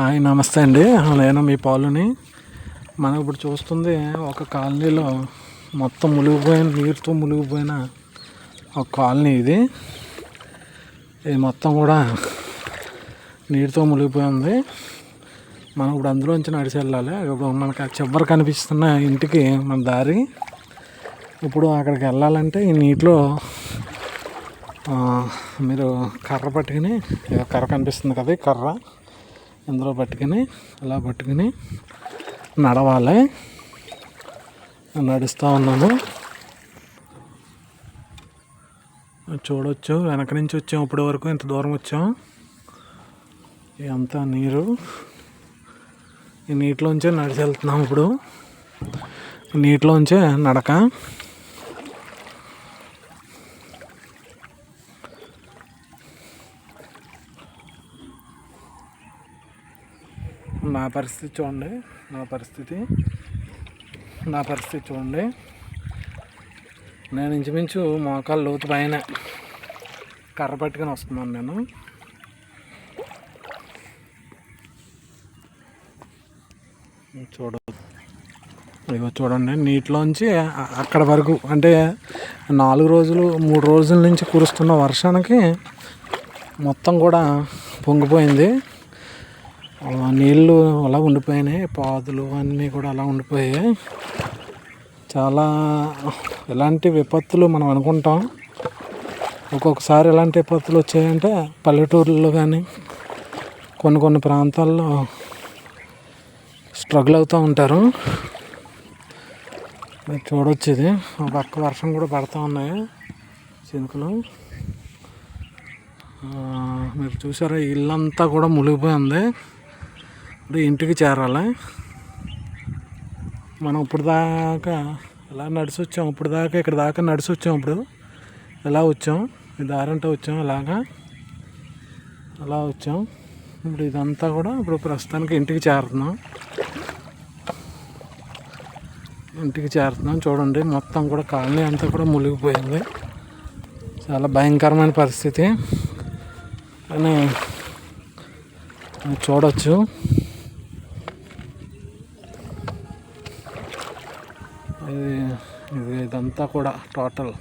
Hi నమస్తే అండి. నేను మీ పాలుని. మనం ఇప్పుడు చూస్తుంది ఒక కాలనీలో మొత్తం మునిగిపోయిన నీరుతో మునిగిపోయిన ఒక కాలనీ ఇది. ఇది మొత్తం కూడా నీరుతో మునిగిపోయి ఉంది. మనం ఇప్పుడు అందులోంచి నడిచి వెళ్ళాలి. ఇప్పుడు మనకి ఆ చివరి కనిపిస్తున్న ఇంటికి మన దారి. ఇప్పుడు అక్కడికి వెళ్ళాలంటే ఈ నీటిలో మీరు కర్ర పట్టుకుని కర్ర కనిపిస్తుంది కదా ఈ కర్ర. ఇందులో పట్టుకుని ఇలా పట్టుకుని నడవాలి. నడుస్తూ ఉన్నాము చూడొచ్చు వెనక నుంచి వచ్చాం ఇప్పటి వరకు ఇంత దూరం వచ్చాం. ఇదంతా నీరు. ఈ నీటిలోంచే నడిచి వెళ్తున్నాం ఇప్పుడు. నీటిలోంచే నడక. నా పరిస్థితి చూడండి. నా పరిస్థితి. నా పరిస్థితి చూడండి. నేను ఇంచుమించు మోకాలు లోతు పైన కర్ర పట్టుకొని వస్తున్నాను నేను. చూడ. ఇగో చూడండి నీటిలోంచి అక్కడ వరకు అంటే నాలుగు రోజులు మూడు రోజుల నుంచి కురుస్తున్న వర్షానికి మొత్తం కూడా పొంగిపోయింది. అలా నీళ్ళు అలా ఉండిపోయినాయి పాదులు అన్నీ కూడా అలా ఉండిపోయాయి. చాలా ఎలాంటి విపత్తులు మనం అనుకుంటాం. ఒక్కొక్కసారి ఎలాంటి విపత్తులు వచ్చాయంటే పల్లెటూర్లలో కానీ కొన్ని కొన్ని ప్రాంతాల్లో స్ట్రగుల్ అవుతూ ఉంటారు. చూడొచ్చు ఇది. పక్క వర్షం కూడా పడుతూ ఉన్నాయి చినుకులు. మీరు చూసారా ఇల్లంతా కూడా మునిగిపోయింది. ఇప్పుడు ఇంటికి చేరాలి? మనం ఇప్పుడు దాకా ఎలా నడిచి వచ్చాం ఇప్పుడు దాకా ఇక్కడ దాకా నడిచి వచ్చాం ఇప్పుడు. ఎలా వచ్చాం? ఈ దారంటే వచ్చాం అలాగా? అలా వచ్చాం. ఇప్పుడు ఇదంతా కూడా ఇప్పుడు ప్రస్తుతానికి ఇంటికి చేరుతున్నాం. ఇంటికి చేరుతున్నాం. చూడండి మొత్తం కూడా కాలనీ అంతా కూడా మునిగిపోయింది. చాలా భయంకరమైన పరిస్థితి. కానీ చూడొచ్చు. ఇది ఇదంతా కూడా టోటల్.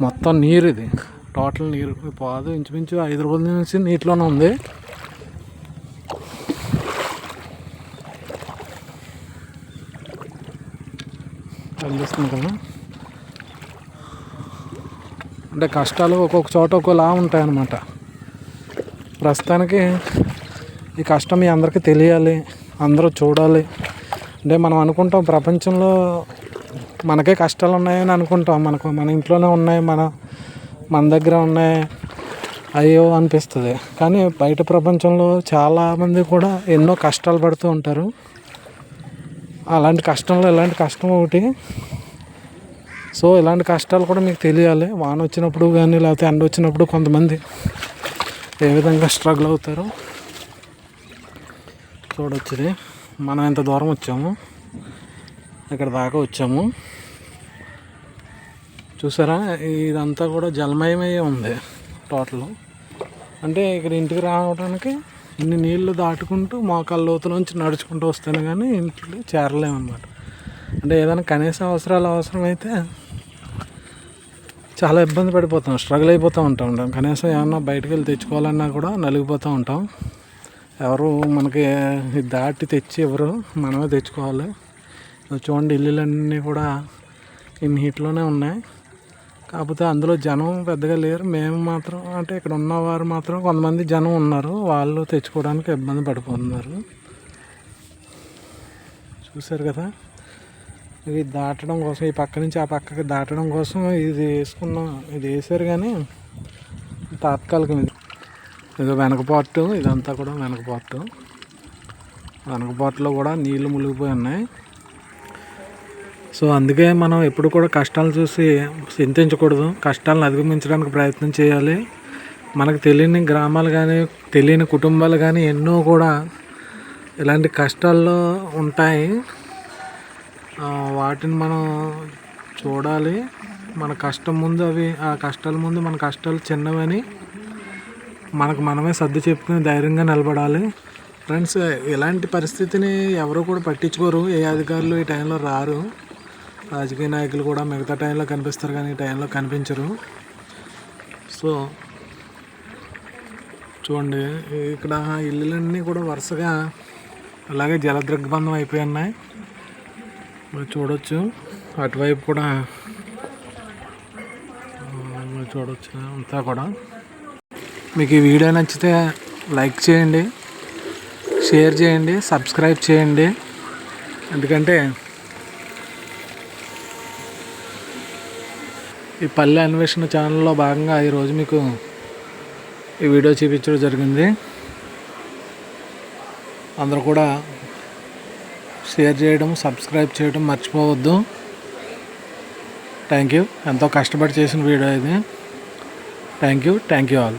మొత్తం నీరు ఇది. టోటల్ నీరు పాదు. ఇంచుమించు ఐదు రోజుల నుంచి నీటిలోనే ఉంది. కనిపిస్తుంది కదా. అంటే కష్టాలు ఒక్కొక్క చోట ఒక్కోలా ఉంటాయన్నమాట. ప్రస్తుతానికి ఈ కష్టం మీ అందరికీ తెలియాలి. అందరూ చూడాలి. అంటే మనం అనుకుంటాం ప్రపంచంలో మనకే కష్టాలు ఉన్నాయని అనుకుంటాం. మనకు మన ఇంట్లోనే ఉన్నాయి మన మన దగ్గర ఉన్నాయి. అయ్యో అనిపిస్తుంది. కానీ బయట ప్రపంచంలో చాలామంది కూడా ఎన్నో కష్టాలు పడుతూ ఉంటారు. అలాంటి కష్టంలో ఇలాంటి కష్టం ఒకటి? సో ఇలాంటి కష్టాలు కూడా మీకు తెలియాలి. వాన వచ్చినప్పుడు కానీ లేకపోతే ఎండ వచ్చినప్పుడు కొంతమంది ఏ విధంగా స్ట్రగుల్ అవుతారో చూడొచ్చుది. మనం ఎంత దూరం వచ్చాము. ఇక్కడ దాకా వచ్చాము. చూసారా? ఇదంతా కూడా జలమయమై ఉంది టోటల్ అంటే ఇక్కడ ఇంటికి రావడానికి ఇన్ని నీళ్ళు దాటుకుంటూ మోకాళ్ళ లోతులోంచి నడుచుకుంటూ వస్తేనే కానీ ఇంటికి చేరలేమన్నమాట. అంటే ఏదైనా కనీస అవసరాలు అవసరమైతే చాలా ఇబ్బంది పడిపోతాం స్ట్రగుల్ అయిపోతూ ఉంటాం. ఉంటాం కనీసం ఏమన్నా బయటకు వెళ్ళి తెచ్చుకోవాలన్నా కూడా నలిగిపోతూ ఉంటాం. ఎవరు మనకి దాటి తెచ్చి ఎవరు మనమే తెచ్చుకోవాలి. చూడండి ఇల్లులన్నీ కూడా ఈ నీటిలోనే ఉన్నాయి. కాకపోతే అందులో జనం పెద్దగా లేరు. మేము మాత్రం అంటే ఇక్కడ ఉన్నవారు మాత్రం కొంతమంది జనం ఉన్నారు. వాళ్ళు తెచ్చుకోవడానికి ఇబ్బంది పడిపోతున్నారు. చూశారు కదా? ఇది దాటడం కోసం ఈ పక్క నుంచి ఆ పక్కకి దాటడం కోసం ఇది వేసుకున్నాం ఇది వేసారు కానీ తాత్కాలికం ఇది. ఇది వెనక ఇదంతా కూడా వెనక పార్ట్ కూడా నీళ్ళు మునిగిపోయి ఉన్నాయి. సో అందుకే మనం ఎప్పుడు కూడా కష్టాలు చూసి చింతించకూడదు. కష్టాలను అధిగమించడానికి ప్రయత్నం చేయాలి. మనకు తెలియని గ్రామాలు కానీ తెలియని కుటుంబాలు కానీ ఎన్నో కూడా ఇలాంటి కష్టాల్లో ఉంటాయి. వాటిని మనం చూడాలి. మన కష్టం ముందు అవి ఆ కష్టాల ముందు మన కష్టాలు చిన్నవని మనకు మనమే సర్ది చెప్పుకుని ధైర్యంగా నిలబడాలి. ఫ్రెండ్స్ ఇలాంటి పరిస్థితిని ఎవరు కూడా పట్టించుకోరు. ఏ అధికారులు ఈ టైంలో రారు. రాజకీయ నాయకులు కూడా మిగతా టైంలో కనిపిస్తారు కానీ ఈ టైంలో కనిపించరు. సో చూడండి ఇక్కడ ఇల్లులన్నీ కూడా వరుసగా అలాగే జలదృగ్బంధం అయిపోయి ఉన్నాయి. మీరు చూడొచ్చు. అటువైపు కూడా మీరు చూడొచ్చు అంతా కూడా. మీకు ఈ వీడియో నచ్చితే లైక్ చేయండి షేర్ చేయండి సబ్స్క్రైబ్ చేయండి. ఎందుకంటే ఈ పల్లె అన్వేషణ ఛానల్లో భాగంగా ఈరోజు మీకు ఈ వీడియో చూపించడం జరిగింది. అందరూ కూడా షేర్ చేయడం సబ్స్క్రైబ్ చేయడం మర్చిపోవద్దు. Thank you. ఎంతో కష్టపడి చేసిన వీడియో ఇది. Thank you. Thank you all.